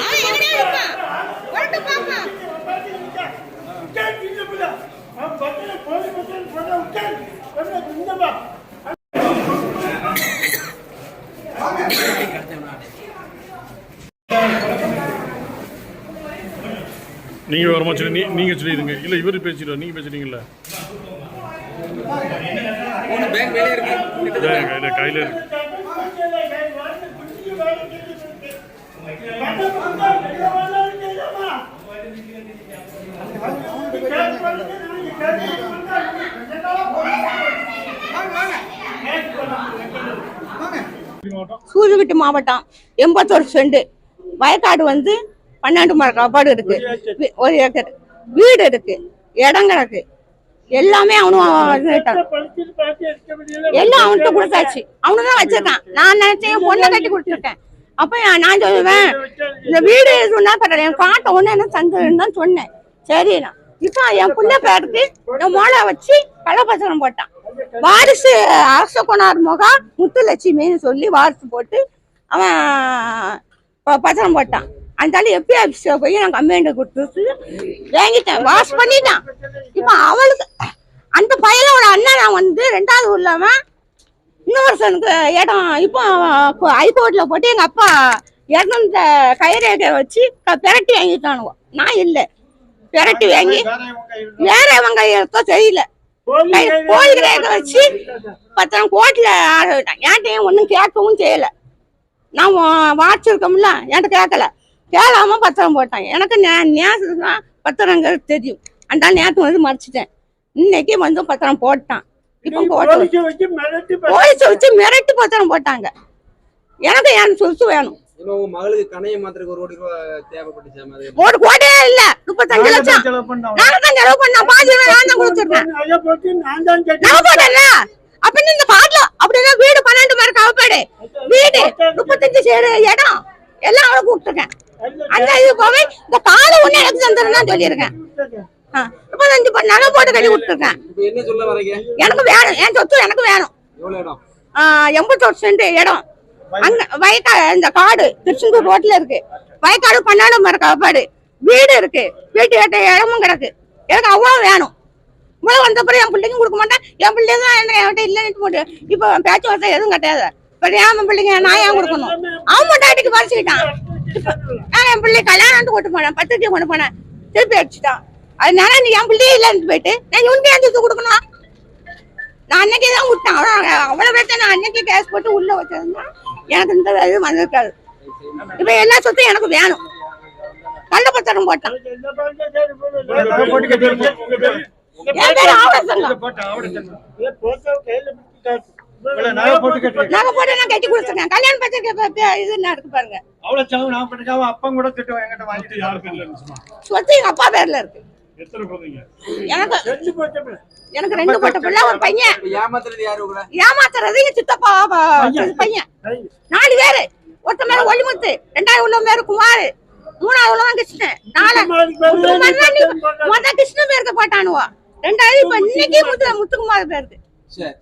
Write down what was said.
அவன் எங்கடா இருப்பான் வரட்டும் பாப்போம் நீங்க வரமா சொல்லி நீ நீங்க சொல்லிடுங்க. இல்ல இவர் பேசிடுவார் நீங்க பேசுறீங்கல்ல பேங்க் வெளியே இருக்கு. இதா என் கையில கையில இருக்கு. சூதுவிட்டு மாவட்டம் எண்பத்தோரு செண்டு. வயக்காடு வந்து பன்னெண்டு மர காப்பாடு இருக்கு. ஒரு ஏக்கர். வீடு இருக்கு. இடம் கிடக்கு. எல்லாமே அவனும். எல்லாம் அவன்கிட்ட கொடுத்தாச்சு. அவனு தான் வச்சிருக்கான். நான் நினைச்சேன் பொண்ணை கட்டி கொடுத்துருக்கேன். அப்ப நான் சொல்லுவேன் இந்த வீடு சொன்னா பரவாயில்ல. என் காட்டை ஒண்ணு என்ன தந்துன்னு தான் சொன்னேன். சரி நான் இப்போ என் புள்ள பேருக்கு என் மோளை வச்சு கள்ளப்பசனம் போட்டான். வாரிசு அரச கொண்டார் முகா முத்துலட்சுமின்னு சொல்லி வாரிசு போட்டு அவன் பசனம் போட்டான். அந்த எப்பி ஆஃபீஸில் போய் நான் கம்ப்ளைண்ட் கொடுத்துட்டு வாங்கிட்டேன். வாஷ் பண்ணிட்டேன். இப்போ அவளுக்கு அந்த பையனோட அண்ணன் வந்து ரெண்டாவது உள்ளவன் இன்னொருத்தனுக்கு இடம் இப்போ ஹைகோர்ட்ல போட்டு எங்க அப்பா இறந்த கைரேகை வச்சு பிரட்டி வாங்கிட்டானுவோ. நான் இல்லை. பிரட்டி வாங்கி வேற இவங்க எடுத்தோ தெரியல கோயில் ரேகை வச்சு பத்திரம் கோர்ட்ல ஆடிட்டான் என்கிட்டயும் ஒன்றும் கேட்கவும் செய்யல. நான் வாட்சிருக்கோம்ல என்கிட்ட கேட்கல. கேளாம பத்திரம் போட்டான். எனக்கு நேசம் தான் பத்திரங்கிறது தெரியும். அந்த நேற்று வந்து மறைச்சிட்டேன். இன்னைக்கு வந்து பத்திரம் போட்டான். இப்போ போலீஸை வச்சு மிரட்டி பத்திரம் போட்டாங்க. எனக்கு என் சொத்து வேணும்? மகளுக்கு கணைய மாத்திரக்கு ஒரு கோடி ஒரு இல்ல. முப்பத்தஞ்சு லட்சம். தான் செலவு பண்ண பாதி நான் தான் கொடுத்துருக்கேன் அப்படின்னு இந்த காட்டுல அப்படின்னா வீடு பன்னெண்டு பேர் கவப்பாடு. வீடு முப்பத்தஞ்சு சேரு இடம். எல்லாம் அவளை கூப்பிட்டுருக்கேன் அந்த இது போவே இந்த காலை ஒண்ணு எனக்கு தந்துருன்னு தான் சொல்லியிருக்கேன். முப்பத்தஞ்சு பண்ண நகை போட்டு கட்டி விட்டுருக்கேன் எனக்கு வேணும் என் சொத்து எனக்கு வேணும். ஆ, எண்பத்தோரு சென்ட் இடம். அங்க வயக்கா இந்த காடு திருச்செந்தூர் ரோட்ல இருக்கு. வயக்காடு பன்னாடு மர காப்பாடு வீடு இருக்கு. வீட்டு ஏட்ட இடமும் கிடக்கு. எனக்கு அவ்வளவு வேணும். இவ்வளவு வந்த பிறகு என் பிள்ளைக்கும் கொடுக்க மாட்டேன். என் பிள்ளை தான் என்ன என்கிட்ட இல்லைன்னு போட்டு இப்போ பேச்சுவார்த்தை எதுவும் கிடையாது இப்போ ஏன் பிள்ளைங்க நான் ஏன் கொடுக்கணும்? அவன் மட்டாட்டிக்கு பறிச்சுக்கிட்டான். நான் என் பிள்ளை கல்யாணம் கொண்டு போனேன். பத்திரிக்கை கொண்டு போனேன். திருப்பி அடிச்சுட்டான். அதனால நீ என் பிள்ளையே இல்லைன்னு போயிட்டு நான் இவனுக்கு ஏன் தூக்கி கொடுக்கணும். நான் அன்னைக்கே தான் விட்டேன் அவ்வளோ அவ்வளோ பேர்த்த நான் அன்னைக்கே கேஸ் போட்டு உள்ள வச்சிருந்தா எனக்கு இந்த இது வந்திருக்காது. இப்போ எல்லா சொத்தும் எனக்கு வேணும். கள்ள பத்திரம் போட்டான்? என் பேர் ஆவணசங்கம் காட்டு. நகை போட்டு நான் கொடுத்துருக்கேன். கல்யாணம் பத்திரிக்கை இது என்ன இருக்கு பாருங்க. அவ்வளவு செலவு நான் கூட சொத்து எங்க அப்பா பேர்ல இருக்கு. எனக்கு ரெண்டு போட்ட பிள்ளை. எனக்கு ரெண்டு பொட்ட பிள்ளை ஒரு பையன். ஏமாத்துறது யாரு ஏமாத்துறது எங்க சித்தப்பா ப- பையன். நாலு பேரு. ஒருத்த மேல ஒளிமுத்து ரெண்டாவது உள்ள பேரு குமார். மூணாவது உள்ளவன் கிருஷ்ணன். நாலு. கிருஷ்ணன் பேருக்கு போட்டானுவா. ரெண்டாவது இப்ப இன்னைக்கு முத்து முத்துக்குமார் பேருக்கு. சரி.